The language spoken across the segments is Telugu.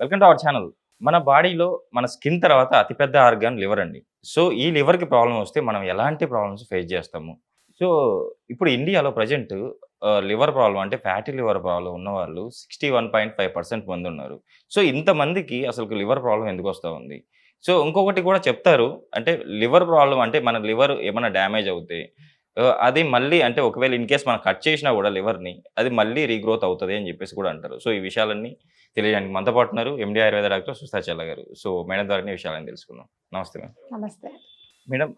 వెల్కమ్ టు అవర్ ఛానల్ మన బాడీలో మన స్కిన్ తర్వాత అతిపెద్ద ఆర్గాన్ లివర్ అండి. సో ఈ లివర్కి ప్రాబ్లం వస్తే మనం ఎలాంటి ప్రాబ్లమ్స్ ఫేస్ చేస్తాము? సో ఇప్పుడు ఇండియాలో ప్రజెంట్ లివర్ ప్రాబ్లం అంటే ఫ్యాటీ లివర్ ప్రాబ్లం ఉన్నవాళ్ళు sixty one point five percent మంది ఉన్నారు. సో ఇంతమందికి అసలు లివర్ ప్రాబ్లం ఎందుకు వస్తూ ఉంది? సో ఇంకొకటి కూడా చెప్తారు అంటే లివర్ ప్రాబ్లం అంటే మన లివర్ ఏమైనా డ్యామేజ్ అవుతే అది మళ్ళీ అంటే ఒకవేళ ఇన్ కేస్ మనం కట్ చేసినా కూడా లివర్ని అది మళ్ళీ రీగ్రోత్ అవుతుంది అని చెప్పేసి కూడా అంటారు. సో ఈ విషయాలన్నీ తెలియడానికి మనతో పాటు ఉన్నారు ఎండి ఆయుర్వేద డాక్టర్ సుస్తాచల్ల గారు. సో మేడం ద్వారా విషయాలని తెలుసుకుందాం. నమస్తే మేడం. నమస్తే. మేడం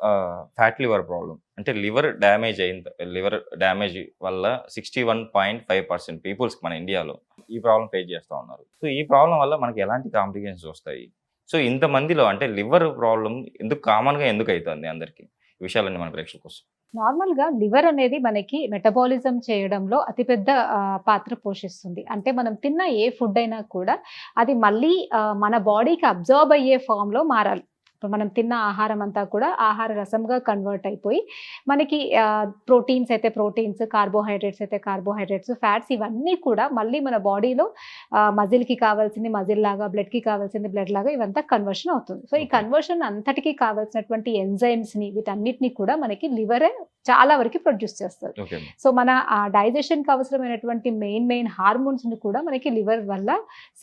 ఫ్యాట్ లివర్ ప్రాబ్లం అంటే లివర్ డ్యామేజ్ అయిన లివర్ డ్యామేజ్ వల్ల sixty one point five percent పీపుల్స్కి మన ఇండియాలో ఈ ప్రాబ్లం ఫేస్ చేస్తూ ఉన్నారు. సో ఈ ప్రాబ్లం వల్ల మనకి ఎలాంటి కాంప్లికేషన్స్ వస్తాయి? సో ఇంతమందిలో అంటే లివర్ ప్రాబ్లం ఎందుకు కామన్గా ఎందుకు అవుతుంది అందరికీ? విషయాలన్నీ మన ప్రేక్షకుల కోసం. నార్మల్గా లివర్ అనేది మనకి మెటబాలిజం చేయడంలో అతిపెద్ద పాత్ర పోషిస్తుంది. అంటే మనం తిన్న ఏ ఫుడ్ అయినా కూడా అది మళ్ళీ మన బాడీకి అబ్జర్వ్ అయ్యే ఫామ్లో మారాలి. మనం తిన్న ఆహారం అంతా కూడా ఆహార రసంగా కన్వర్ట్ అయిపోయి మనకి ప్రోటీన్స్ అయితే ప్రోటీన్స్ కార్బోహైడ్రేట్స్ అయితే కార్బోహైడ్రేట్స్ ఫ్యాట్స్ ఇవన్నీ కూడా మళ్ళీ మన బాడీలో మజిల్కి కావాల్సింది మజిల్ లాగా బ్లడ్కి కావాల్సింది బ్లడ్ లాగా ఇవంతా కన్వర్షన్ అవుతుంది. సో ఈ. కన్వర్షన్ అంతటికి కావాల్సినటువంటి ఎంజైమ్స్ని వీటన్నిటిని కూడా మనకి లివరే చాలా వరకు ప్రొడ్యూస్ చేస్తుంది. ఓకే. సో మన డైజెషన్కి అవసరమైనటువంటి మెయిన్ మెయిన్ హార్మోన్స్ని కూడా మనకి లివర్ వల్ల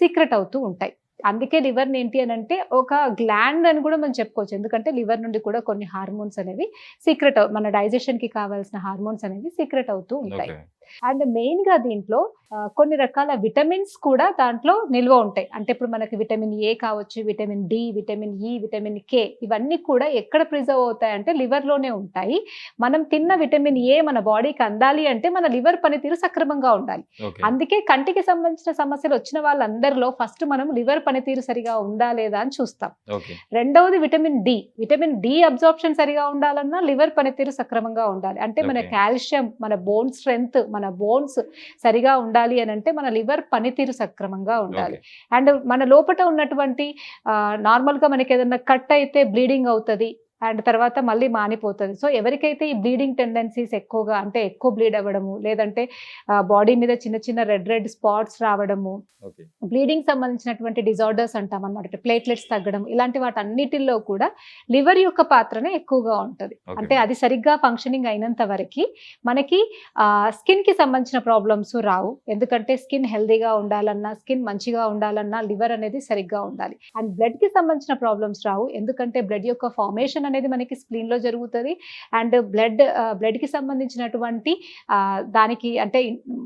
సీక్రెట్ అవుతూ ఉంటాయి. అందుకే లివర్ ఏంటి అని అంటే ఒక గ్లాండ్ అని కూడా మనం చెప్పుకోవచ్చు. ఎందుకంటే లివర్ నుండి కూడా కొన్ని హార్మోన్స్ అనేవి సీక్రెట్ మన డైజెషన్కి కావాల్సిన హార్మోన్స్ అనేవి సీక్రెట్ అవుతూ ఉంటాయి. అండ్ మెయిన్గా దీంట్లో కొన్ని రకాల విటమిన్స్ కూడా దాంట్లో నిల్వ ఉంటాయి. అంటే ఇప్పుడు మనకి విటమిన్ ఏ కావచ్చు vitamin D vitamin E vitamin K ఇవన్నీ కూడా ఎక్కడ ప్రిజర్వ్ అవుతాయి అంటే లివర్లోనే ఉంటాయి. మనం తిన్న విటమిన్ ఏ మన బాడీకి అందాలి అంటే మన లివర్ పనితీరు సక్రమంగా ఉండాలి. అందుకే కంటికి సంబంధించిన సమస్యలు వచ్చిన వాళ్ళందరిలో ఫస్ట్ మనం లివర్ పనితీరు సరిగా ఉందా లేదా అని చూస్తాం. రెండవది vitamin D. Vitamin D absorption సరిగా ఉండాలన్నా లివర్ పనితీరు సక్రమంగా ఉండాలి. అంటే మన. కాల్షియం మన బోన్ స్ట్రెంగ్త్ మన బోన్స్ సరిగా ఉండాలి అని అంటే మన లివర్ పనితీరు సక్రమంగా ఉండాలి. అండ్ మన లోపల ఉన్నటువంటి ఆ, normal గా మనకి ఏదైనా కట్ అయితే బ్లీడింగ్ అవుతుంది అండ్ తర్వాత మళ్ళీ మానిపోతుంది. సో ఎవరికైతే ఈ బ్లీడింగ్ టెండెన్సీస్ ఎక్కువగా అంటే ఎక్కువ బ్లీడ్ అవ్వడము లేదంటే బాడీ మీద చిన్న చిన్న రెడ్ రెడ్ స్పాట్స్ రావడము బ్లీడింగ్ సంబంధించినటువంటి డిజార్డర్స్ అంటాం అనమాట ప్లేట్లెట్స్ తగ్గడం ఇలాంటి వాటన్నిటిల్లో కూడా లివర్ యొక్క పాత్రనే ఎక్కువగా ఉంటుంది. అంటే అది సరిగ్గా ఫంక్షనింగ్ అయినంత వరకు మనకి స్కిన్కి సంబంధించిన ప్రాబ్లమ్స్ రావు. ఎందుకంటే స్కిన్ హెల్దీగా ఉండాలన్నా స్కిన్ మంచిగా ఉండాలన్నా లివర్ అనేది సరిగ్గా ఉండాలి. అండ్ బ్లడ్కి సంబంధించిన ప్రాబ్లమ్స్ రావు. ఎందుకంటే బ్లడ్ యొక్క ఫార్మేషన్ అనేది మనకి స్క్రీన్లో జరుగుతుంది. అండ్ బ్లడ్ బ్లడ్కి సంబంధించినటువంటి దానికి అంటే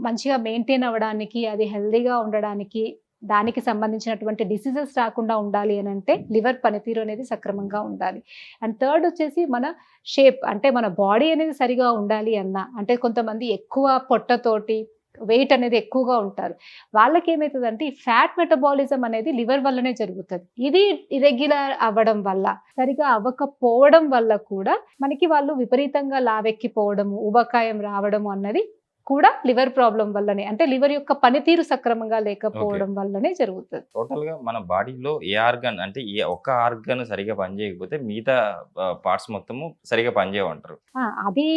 మంచిగా మెయింటైన్ అవ్వడానికి అది హెల్దీగా ఉండడానికి దానికి సంబంధించినటువంటి డిసీజెస్ రాకుండా ఉండాలి అని అంటే లివర్ పనితీరు అనేది సక్రమంగా ఉండాలి. అండ్ థర్డ్ వచ్చేసి మన షేప్ అంటే మన బాడీ అనేది సరిగా ఉండాలి అన్న అంటే కొంతమంది ఎక్కువ పొట్టతోటి వెయిట్ అనేది ఎక్కువగా ఉంటారు. వాళ్ళకి ఏమవుతుందంటే ఈ ఫ్యాట్ మెటబాలిజం అనేది లివర్ వల్లనే జరుగుతుంది. ఇది ఇరెగ్యులర్ అవ్వడం వల్ల సరిగా అవ్వకపోవడం వల్ల కూడా మనకి వాళ్ళు విపరీతంగా లావెక్కిపోవడము ఉబకాయం రావడము అన్నది కూడా లివర్ ప్రాబ్లం వల్లనే అంటే లివర్ యొక్క పనితీరు సక్రమంగా లేకపోవడం వల్లనే జరుగుతుంది. టోటల్గా మన బాడీలో ఏ ఆర్గన్ అంటే ఏ ఒక్క ఆర్గన్ సరిగా పనిచేయకపోతే మిగతా పార్ట్స్ మొత్తము సరిగా పనిచేయమంటారు అది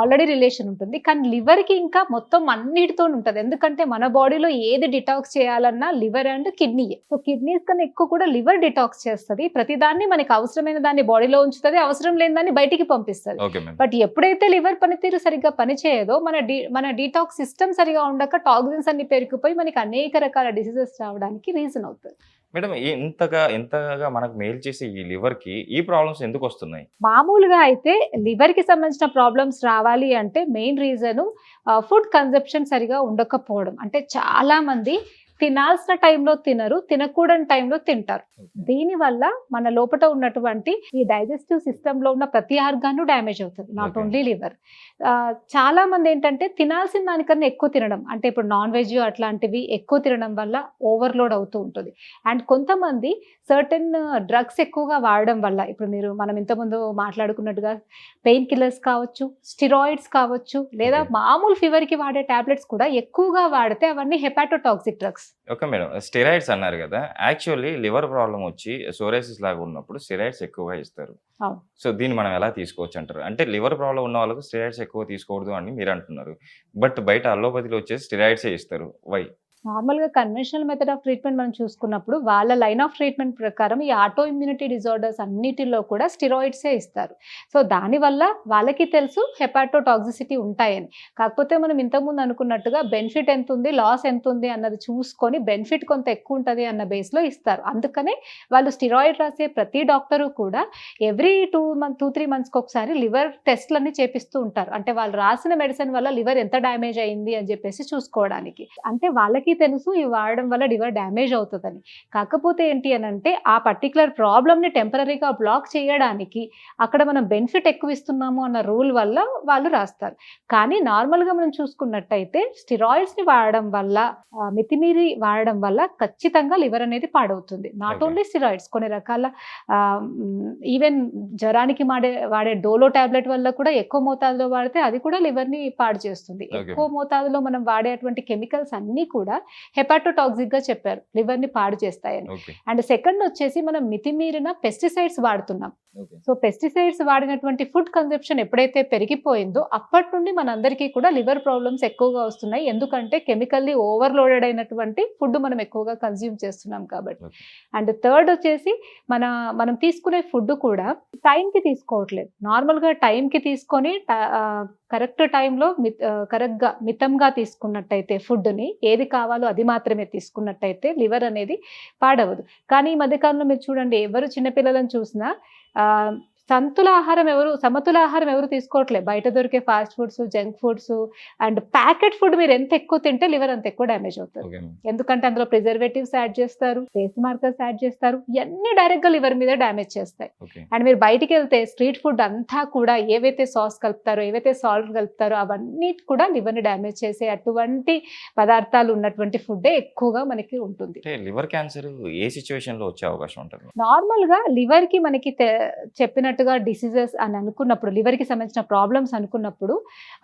ఆల్రెడీ రిలేషన్ ఉంటుంది. కానీ లివర్కి ఇంకా మొత్తం అన్నిటితో ఉంటుంది. ఎందుకంటే మన బాడీలో ఏది డిటాక్స్ చేయాలన్నా liver and kidney so kidneys కన్నా ఎక్కువ కూడా లివర్ డిటాక్స్ చేస్తుంది. ప్రతిదాన్ని మనకి అవసరమైన దాన్ని బాడీలో ఉంచుతుంది. అవసరం లేని దాన్ని బయటికి పంపిస్తుంది. బట్ ఎప్పుడైతే లివర్ పనితీరు సరిగ్గా పనిచేయదో మన డి మన డీటాక్స్ సిస్టమ్ సరిగా ఉండక టాక్సిన్స్ అన్ని పెరిగిపోయి మనకి అనేక రకాల డిసీజెస్ రావడానికి రీజన్ అవుతుంది. మేడం ఇంతగా ఇంతగా మనకు మేల్ చేసే ఈ లివర్కి ఈ ప్రాబ్లమ్స్ ఎందుకు వస్తున్నాయి? మామూలుగా అయితే లివర్కి సంబంధించిన ప్రాబ్లమ్స్ రావాలి అంటే మెయిన్ రీజన్ ఫుడ్ కన్సెప్షన్ సరిగా ఉండకపోవడం. అంటే చాలా మంది తినాల్సిన టైంలో తినరు తినకూడని టైంలో తింటారు. దీనివల్ల మన లోపల ఉన్నటువంటి ఈ డైజెస్టివ్ సిస్టమ్లో ఉన్న ప్రతి ఆర్గాను డ్యామేజ్ అవుతుంది నాట్. Only liver. చాలా మంది ఏంటంటే తినాల్సిన దానికన్నా ఎక్కువ తినడం అంటే ఇప్పుడు నాన్ వెజ్ అట్లాంటివి ఎక్కువ తినడం వల్ల ఓవర్లోడ్ అవుతూ ఉంటుంది. అండ్ కొంతమంది సర్టెన్ డ్రగ్స్ ఎక్కువగా వాడడం వల్ల ఇప్పుడు మీరు మనం ఇంతకుముందు మాట్లాడుకున్నట్టుగా పెయిన్ కిల్లర్స్ కావచ్చు స్టిరాయిడ్స్ కావచ్చు లేదా. మామూలు ఫీవర్కి వాడే టాబ్లెట్స్ కూడా ఎక్కువగా వాడితే అవన్నీ hepatotoxic drugs. Okay madam. Steroids అన్నారు కదా యాక్చువల్లీ లివర్ ప్రాబ్లం వచ్చి సోరేసిస్ లాగా ఉన్నప్పుడు స్టెరాయిడ్స్ ఎక్కువగా ఇస్తారు. సో దీన్ని మనం ఎలా తీసుకోవచ్చు అంటారు? అంటే లివర్ ప్రాబ్లం ఉన్న వాళ్ళకు స్టెరాయిడ్స్ ఎక్కువ తీసుకోకూడదు అని మీరు అంటున్నారు. బట్ బయట అల్లోపతిలో వచ్చేసి స్టెరాయిడ్సే ఇస్తారు. వై? నార్మల్గా కన్వెన్షనల్ మెథడ్ ఆఫ్ ట్రీట్మెంట్ మనం చూసుకున్నప్పుడు వాళ్ళ లైన్ ఆఫ్ ట్రీట్మెంట్ ప్రకారం ఈ ఆటో ఇమ్యూనిటీ డిజార్డర్స్ అన్నిటిలో కూడా స్టిరాయిడ్సే ఇస్తారు. సో దానివల్ల వాళ్ళకి తెలుసు హెపాటోటాక్సిసిటీ ఉంటాయని. కాకపోతే మనం ఇంతకుముందు అనుకున్నట్టుగా బెనిఫిట్ ఎంత ఉంది లాస్ ఎంత ఉంది అన్నది చూసుకొని బెనిఫిట్ కొంత ఎక్కువ ఉంటుంది అన్న బేస్లో ఇస్తారు. అందుకనే వాళ్ళు స్టిరాయిడ్ రాసే ప్రతి డాక్టరు కూడా every two month two three మంత్స్కి ఒకసారి లివర్ టెస్ట్లన్నీ చేపిస్తూ ఉంటారు. అంటే వాళ్ళు రాసిన మెడిసిన్ వల్ల లివర్ ఎంత డ్యామేజ్ అయింది అని చెప్పేసి చూసుకోవడానికి. అంటే వాళ్ళకి తెలుసు ఇవి వాడడం వల్ల లివర్ డ్యామేజ్ అవుతుందని కాకపోతే ఏంటి అని అంటే ఆ పర్టికులర్ ప్రాబ్లమ్ని టెంపరీగా బ్లాక్ చేయడానికి అక్కడ మనం బెనిఫిట్ ఎక్కువ ఇస్తున్నాము అన్న రూల్ వల్ల వాళ్ళు రాస్తారు కానీ నార్మల్గా మనం చూసుకున్నట్టయితే స్టిరాయిడ్స్ని వాడడం వల్ల మితిమీరి వాడడం వల్ల ఖచ్చితంగా లివర్ అనేది పాడవుతుంది నాట్. ఓన్లీ స్టిరాయిడ్స్ కొన్ని రకాల ఈవెన్ జ్వరానికి వాడే వాడే డోలో టాబ్లెట్ వల్ల కూడా ఎక్కువ మోతాదులో వాడితే అది కూడా లివర్ని పాడు చేస్తుంది. ఎక్కువ మోతాదులో మనం వాడేటువంటి కెమికల్స్ అన్నీ కూడా హెపాటోటాక్సిక్గా చెప్పారు లివర్ని పాడు చేస్తాయని. అండ్ సెకండ్ వచ్చేసి మనం మితిమీరిన పెస్టిసైడ్స్ వాడుతున్నాం. సో పెస్టిసైడ్స్ వాడినటువంటి ఫుడ్ కన్సెప్షన్ ఎప్పుడైతే పెరిగిపోయిందో అప్పటి నుండి మనందరికీ కూడా లివర్ ప్రాబ్లమ్స్ ఎక్కువగా వస్తున్నాయి. ఎందుకంటే కెమికల్లీ ఓవర్లోడెడ్ అయినటువంటి ఫుడ్ మనం ఎక్కువగా కన్జ్యూమ్ చేస్తున్నాం కాబట్టి. అండ్ థర్డ్ వచ్చేసి మన మనం తీసుకునే ఫుడ్ కూడా టైంకి తీసుకోవట్లేదు. నార్మల్గా టైంకి తీసుకొని కరెక్ట్ టైంలో మిత్ కరెక్ట్గా మితంగా తీసుకున్నట్టయితే ఫుడ్ని ఏది కావాలో అది మాత్రమే తీసుకున్నట్టయితే లివర్ అనేది పాడవదు. కానీ ఈ మధ్యకాలంలో మీరు చూడండి ఎవరు చిన్నపిల్లలను చూసినా ఆ, సంతుల ఆహారం ఎవరు సమతుల ఆహారం ఎవరు తీసుకోవట్లేదు బయట దొరికే fast foods junk foods and packet food మీరు ఎంత ఎక్కువ తింటే లివర్ అంత ఎక్కువ డ్యామేజ్ అవుతుంది. ఎందుకంటే అందులో ప్రిజర్వేటివ్స్ యాడ్ చేస్తారు టేస్ట్ మార్కర్స్ యాడ్ చేస్తారు ఇవన్నీ డైరెక్ట్గా లివర్ మీద డ్యామేజ్ చేస్తాయి. అండ్ మీరు బయటికి వెళ్తే స్ట్రీట్ ఫుడ్ అంతా కూడా ఏవైతే సాస్ కలుపుతారో ఏవైతే సాల్ట్ కలుపుతారో అవన్నీ కూడా లివర్ని డ్యామేజ్ చేసే అటువంటి పదార్థాలు ఉన్నటువంటి ఫుడ్డే ఎక్కువగా మనకి ఉంటుంది. లివర్ క్యాన్సర్ ఏ సిచ్యువేషన్లో వచ్చే అవకాశం ఉంటుంది నార్మల్గా లివర్కి మనకి తె- చెప్పినట్టుగా డిసీజెస్ అని అనుకున్నప్పుడు లివర్కి సంబంధించిన ప్రాబ్లమ్స్ అనుకున్నప్పుడు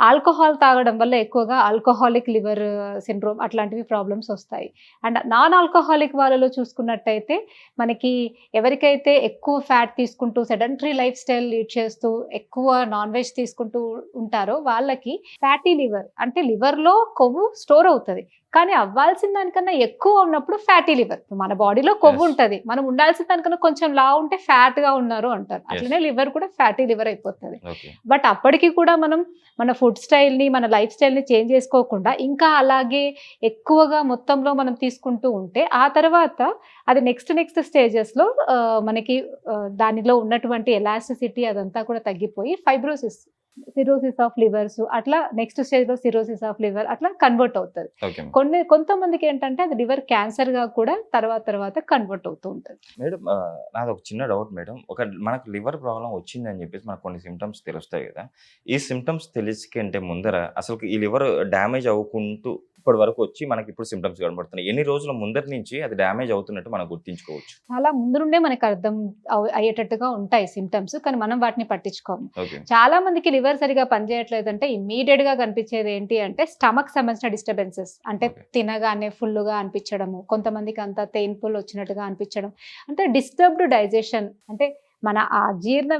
ఆల్కహాల్ తాగడం వల్ల ఎక్కువగా ఆల్కహాలిక్ లివర్ సిండ్రోమ్ అట్లాంటివి ప్రాబ్లమ్స్ వస్తాయి. అండ్ నాన్ ఆల్కహాలిక్ వాళ్ళలో చూసుకున్నట్టయితే మనకి ఎవరికైతే ఎక్కువ ఫ్యాట్ తీసుకుంటూ సెడెంటరీ లైఫ్ స్టైల్ లీడ్ చేస్తూ ఎక్కువ నాన్ వెజ్ తీసుకుంటూ ఉంటారో వాళ్ళకి ఫ్యాటీ లివర్ అంటే లివర్లో కొవ్వు స్టోర్ అవుతుంది. కానీ అవ్వాల్సిన దానికన్నా ఎక్కువ ఉన్నప్పుడు ఫ్యాటీ లివర్ మన బాడీలో కొవ్వు. ఉంటది. మనం ఉండాల్సిన దానికన్నా కొంచెం లా ఉంటే ఫ్యాట్గా ఉన్నారు అంటారు. అట్లనే లివర్ కూడా ఫ్యాటీ లివర్ అయిపోతుంది. బట్ అప్పటికి కూడా మనం మన ఫుడ్ స్టైల్ని మన లైఫ్ స్టైల్ని చేంజ్ చేసుకోకుండా ఇంకా అలాగే ఎక్కువగా మొత్తంలో మనం తీసుకుంటూ ఉంటే ఆ తర్వాత అది నెక్స్ట్ నెక్స్ట్ స్టేజెస్లో మనకి ఆ, దానిలో ఉన్నటువంటి ఎలాస్టిసిటీ అదంతా కూడా తగ్గిపోయి ఫైబ్రోసిస్ సిరోసిస్ ఆఫ్ లివర్స్ అట్లా నెక్స్ట్ స్టేజ్లో సిరోసిస్ ఆఫ్ లివర్ అట్లా కన్వర్ట్ అవుతుంది. కొన్ని కొంతమందికి ఏంటంటే అది లివర్ క్యాన్సర్గా కూడా తర్వాత తర్వాత కన్వర్ట్ అవుతూ ఉంటుంది. మేడం నాది ఒక చిన్న డౌట్ మేడం. ఒక మనకు లివర్ ప్రాబ్లం వచ్చిందని చెప్పేసి మనకు కొన్ని సిమ్టమ్స్ తెలుస్తాయి కదా. ఈ సిమ్టమ్స్ తెలిసికంటే ముందర అసలు ఈ లివర్ డ్యామేజ్ అవ్వకుంటూ ఇప్పటి వరకు వచ్చి మనకి ఇప్పుడు సిమ్టమ్స్ కనబడుతున్నాయి. ఎన్ని రోజుల ముందర నుంచి అది డ్యామేజ్ అవుతున్నట్టు మనం గుర్తించుకోవచ్చు? చాలా ముందు నుండే మనకు అర్థం అయ్యేటట్టుగా ఉంటాయి సిమ్టమ్స్ కానీ మనం వాటిని పట్టించుకోము. చాలా మందికి లివర్ సరిగా పనిచేయట్లేదు అంటే ఇమ్మీడియట్గా కనిపించేది ఏంటి అంటే స్టమక్ సంబంధించిన డిస్టర్బెన్సెస్ అంటే. తినగానే full గా అనిపించడము కొంతమందికి అంతా పెయిన్ఫుల్ వచ్చినట్టుగా అనిపించడం. అంటే డిస్టర్బ్డ్ డైజెషన్ అంటే మన ఆ జీర్ణ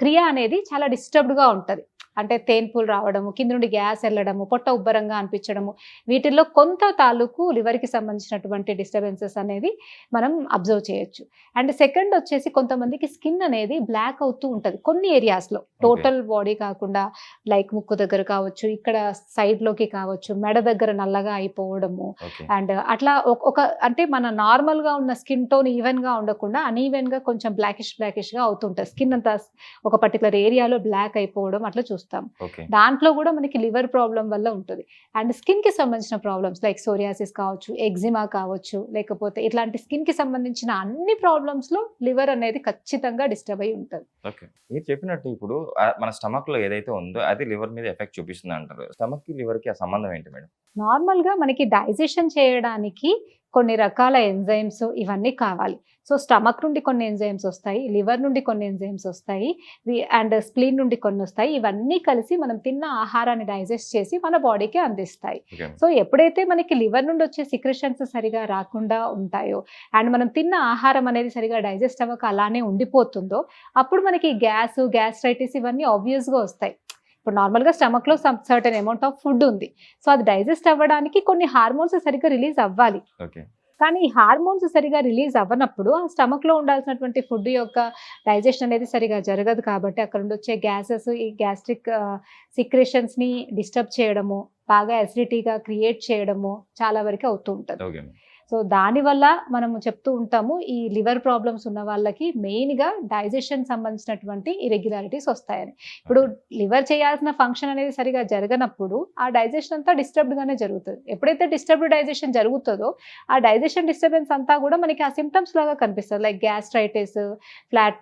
క్రియ అనేది చాలా డిస్టర్బ్డ్గా ఉంటది. అంటే తేన్పులు రావడము కింద నుండి గ్యాస్ వెళ్ళడము పొట్ట ఉబ్బరంగా అనిపించడము వీటిల్లో కొంత తాలూకు లివర్కి సంబంధించినటువంటి డిస్టర్బెన్సెస్ అనేది మనం అబ్జర్వ్ చేయొచ్చు. అండ్ సెకండ్ వచ్చేసి కొంతమందికి స్కిన్ అనేది బ్లాక్ అవుతూ ఉంటుంది కొన్ని ఏరియాస్లో. టోటల్ బాడీ కాకుండా లైక్ ముక్కు దగ్గర కావచ్చు ఇక్కడ side లోకి కావచ్చు మెడ దగ్గర నల్లగా అయిపోవడము. అండ్ అట్లా ఒక- అంటే మన నార్మల్గా ఉన్న స్కిన్ టోన్ ఈవెన్గా ఉండకుండా అన్ఈవెన్గా కొంచెం బ్లాకిష్ బ్లాకిష్గా అవుతుంటుంది స్కిన్ అంతా ఒక పర్టికులర్ ఏరియాలో బ్లాక్ అయిపోవడం అట్లా చూస్తాం ఓకే. దాంట్లో కూడా మనకి లివర్ ప్రాబ్లం వల్ల ఉంటుంది. అండ్ స్కిన్కి సంబంధించిన ప్రాబ్లమ్స్ లైక్ సోరియాసిస్ కావచ్చు ఎగ్జిమా కావచ్చు లేకపోతే ఇట్లాంటి స్కిన్కి సంబంధించిన అన్ని ప్రాబ్లమ్స్లో లివర్ అనేది ఖచ్చితంగా డిస్టర్బ్ అయి ఉంటుంది. ఓకే. మీరు చెప్పినట్టు ఇప్పుడు మన స్టమక్లో ఏదైతే ఉందో అది లివర్ మీద ఎఫెక్ట్ చూపిస్తుంది అంటారు స్టమక్కి లివర్కి ఆ సంబంధం ఏంటి మేడం? నార్మల్గా మనకి డైజెషన్ చేయడానికి కొన్ని రకాల ఎంజైమ్స్ ఇవన్నీ కావాలి. సో స్టమక్ నుండి కొన్ని ఎంజైమ్స్ వస్తాయి లివర్ నుండి కొన్ని ఎంజైమ్స్ వస్తాయి అండ్ స్ప్లీన్ నుండి కొన్ని వస్తాయి. ఇవన్నీ కలిసి మనం తిన్న ఆహారాన్ని డైజెస్ట్ చేసి మన బాడీకి అందిస్తాయి. సో ఎప్పుడైతే మనకి లివర్ నుండి వచ్చే సిక్రెషన్స్ సరిగా రాకుండా ఉంటాయో అండ్ మనం తిన్న ఆహారం అనేది సరిగా డైజెస్ట్ అవ్వక అలానే ఉండిపోతుందో అప్పుడు మనకి గ్యాస్ గ్యాస్ట్రైటిస్ ఇవన్నీ ఆబ్వియస్గా వస్తాయి. ఇప్పుడు నార్మల్గా స్టమక్లో some certain amount of food ఉంది. సో అది డైజెస్ట్ అవ్వడానికి కొన్ని హార్మోన్స్ సరిగ్గా రిలీజ్ అవ్వాలి. కానీ ఈ హార్మోన్స్ సరిగా రిలీజ్ అవ్వనప్పుడు ఆ స్టమక్లో ఉండాల్సినటువంటి ఫుడ్ యొక్క డైజెషన్ అనేది సరిగా జరగదు కాబట్టి అక్కడ నుండి వచ్చే గ్యాసెస్ ఈ గ్యాస్ట్రిక్ సిక్రేషన్స్ని డిస్టర్బ్ చేయడము బాగా అసిడిటీగా క్రియేట్ చేయడము చాలా వరకు అవుతూ ఉంటుంది. సో దానివల్ల మనము చెప్తూ ఉంటాము ఈ లివర్ ప్రాబ్లమ్స్ ఉన్న వాళ్ళకి మెయిన్గా డైజెషన్ సంబంధించినటువంటి ఇరెగ్యులారిటీస్ వస్తాయని. ఇప్పుడు లివర్ చేయాల్సిన ఫంక్షన్ అనేది సరిగా జరగనప్పుడు ఆ డైజెషన్ అంతా డిస్టర్బ్డ్గానే జరుగుతుంది. ఎప్పుడైతే డిస్టర్బ్డ్ డైజెషన్ జరుగుతుందో ఆ డైజెషన్ డిస్టర్బెన్స్ అంతా కూడా మనకి ఆ సిమ్టమ్స్ లాగా కనిపిస్తుంది. లైక్ గ్యాస్ట్రైటిస్ ఫ్లాట్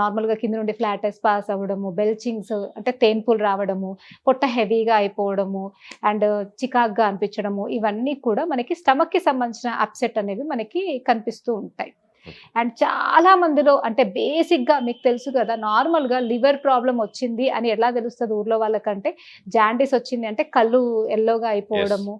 నార్మల్గా కింద నుండి ఫ్లాటెస్ పాస్ అవ్వడము బెల్చింగ్స్ అంటే తేన్పులు రావడము పొట్ట హెవీగా అయిపోవడము అండ్ చికాక్గా అనిపించడము ఇవన్నీ కూడా మనకి స్టమక్కి సంబంధించిన అప్సెట్ అనేవి మనకి కనిపిస్తూ ఉంటాయి. అండ్ చాలా మందిలో అంటే బేసిక్గా మీకు తెలుసు కదా నార్మల్గా లివర్ ప్రాబ్లం వచ్చింది అని ఎలా తెలుస్తుంది ఊర్లో వాళ్ళకంటే? జాండీస్ వచ్చింది అంటే కళ్ళు ఎల్లోగా అయిపోవడము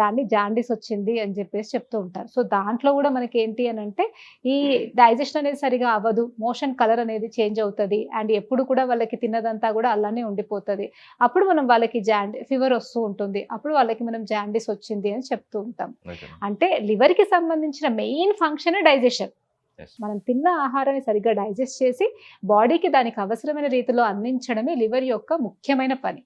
దాన్ని జాండీస్ వచ్చింది అని చెప్పేసి చెప్తూ ఉంటారు. సో దాంట్లో కూడా మనకి ఏంటి అని అంటే ఈ డైజెషన్ అనేది సరిగా అవ్వదు మోషన్ కలర్ అనేది చేంజ్ అవుతుంది అండ్ ఎప్పుడు కూడా వాళ్ళకి తిన్నదంతా కూడా అలానే ఉండిపోతుంది. అప్పుడు మనం వాళ్ళకి జాండీ ఫీవర్ వస్తూ ఉంటుంది. అప్పుడు వాళ్ళకి మనం జాండీస్ వచ్చింది అని చెప్తూ ఉంటాం. అంటే లివర్కి సంబంధించిన మెయిన్ ఫంక్షన్ డైజెషన్. మనం తిన్న ఆహారాన్ని సరిగ్గా డైజెస్ట్ చేసి బాడీకి దానికి అవసరమైన రీతిలో అందించడమే లివర్ యొక్క ముఖ్యమైన పని.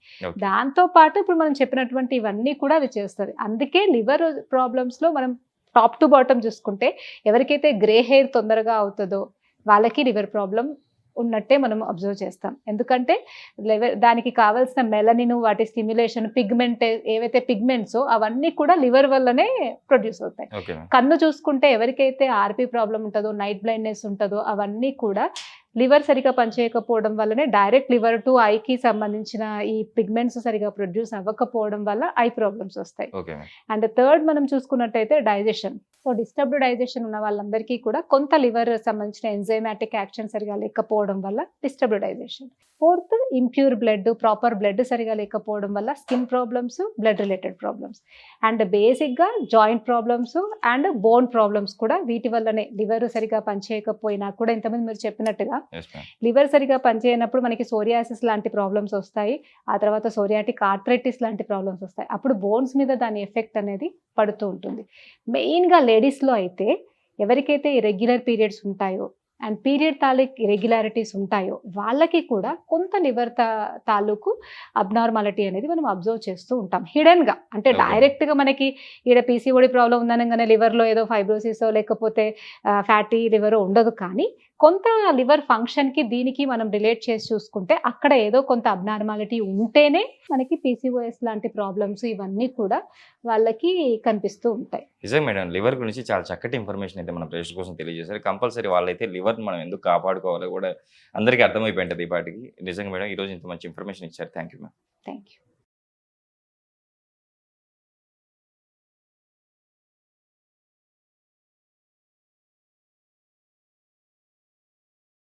దాంతో పాటు ఇప్పుడు మనం చెప్పినటువంటి ఇవన్నీ కూడా అది చేస్తుంది. అందుకే లివర్ ప్రాబ్లమ్స్లో మనం టాప్ టు బాటమ్ చూసుకుంటే ఎవరికైతే గ్రే హెయిర్ తొందరగా అవుతుందో వాళ్ళకి లివర్ ప్రాబ్లం ఉన్నట్టే మనం అబ్జర్వ్ చేస్తాం. ఎందుకంటే లివర్ దానికి కావాల్సిన మెలనిన్ వాటి స్టిమ్యులేషన్ పిగ్మెంట్ ఏవైతే పిగ్మెంట్స్ అవన్నీ కూడా లివర్ వల్లనే ప్రొడ్యూస్ అవుతాయి. కన్ను చూసుకుంటే ఎవరికైతే ఆర్పి ప్రాబ్లం ఉంటుందో నైట్ బ్లైండ్నెస్ ఉంటుందో అవన్నీ కూడా లివర్ సరిగా పనిచేయకపోవడం వల్లనే డైరెక్ట్ లివర్ టు ఐకి సంబంధించిన ఈ పిగ్మెంట్స్ సరిగా ప్రొడ్యూస్ అవ్వకపోవడం వల్ల ఐ ప్రాబ్లమ్స్ వస్తాయి. అండ్ థర్డ్ మనం చూసుకున్నట్టయితే డైజెషన్. సో డిస్టర్బ్డ్ డైజెషన్ ఉన్న వాళ్ళందరికీ కూడా కొంత లివర్ సంబంధించిన ఎంజైమాటిక్ యాక్షన్ సరిగా లేకపోవడం వల్ల disturbed digestion. Fourth impure blood proper blood సరిగా లేకపోవడం వల్ల skin problems blood related problems. And బేసిక్గా joint problems and bone problems కూడా వీటి వల్లనే లివర్ సరిగా పనిచేయకపోయినా కూడా ఇంతమంది మీరు చెప్పినట్టుగా లివర్ సరిగా పనిచేయనప్పుడు మనకి సోరియాసిస్ లాంటి ప్రాబ్లమ్స్ వస్తాయి. ఆ తర్వాత సోరియాటిక్ ఆర్థరైటిస్ లాంటి ప్రాబ్లమ్స్ వస్తాయి. అప్పుడు బోన్స్ మీద దాని ఎఫెక్ట్ అనేది పడుతూ ఉంటుంది. మెయిన్గా లేడీస్లో అయితే ఎవరికైతే రెగ్యులర్ పీరియడ్స్ ఉంటాయో అండ్ పీరియడ్ తాలూక్ ఇరెగ్యులారిటీస్ ఉంటాయో వాళ్ళకి కూడా కొంత లివర్ తా తాలూకు అబ్నార్మాలిటీ అనేది మనం అబ్జర్వ్ చేస్తూ ఉంటాం. హిడెన్గా అంటే. డైరెక్ట్గా మనకి ఈడ పీసీఓడి ప్రాబ్లం ఉందనగానే లివర్లో ఏదో ఫైబ్రోసిస్ లేకపోతే ఫ్యాటీ లివర్ ఉండదు కానీ కొంత లివర్ ఫంక్షన్కి దీనికి మనం రిలేట్ చేసి చూసుకుంటే అక్కడ ఏదో కొంత అబ్నార్మాలిటీ ఉంటేనే మనకి పీసీఓఎస్ లాంటి ప్రాబ్లమ్స్ ఇవన్నీ కూడా వాళ్ళకి కనిపిస్తూ ఉంటాయి. నిజం మేడం. లివర్ గురించి చాలా చక్కటి ఇన్ఫర్మేషన్ అయితే మన ప్రేక్షకుల కోసం తెలియజేశారు. కంపల్సరీ వాళ్ళైతే లివర్ మనం ఎందుకు కాపాడుకోవాలో కూడా అందరికీ అర్థమైపోయి ఉంటుంది ఈ పాటికి. నిజంగా మేడం ఈ రోజు ఇంత మంచి ఇన్ఫర్మేషన్ ఇచ్చారు. Thank you ma'am thank you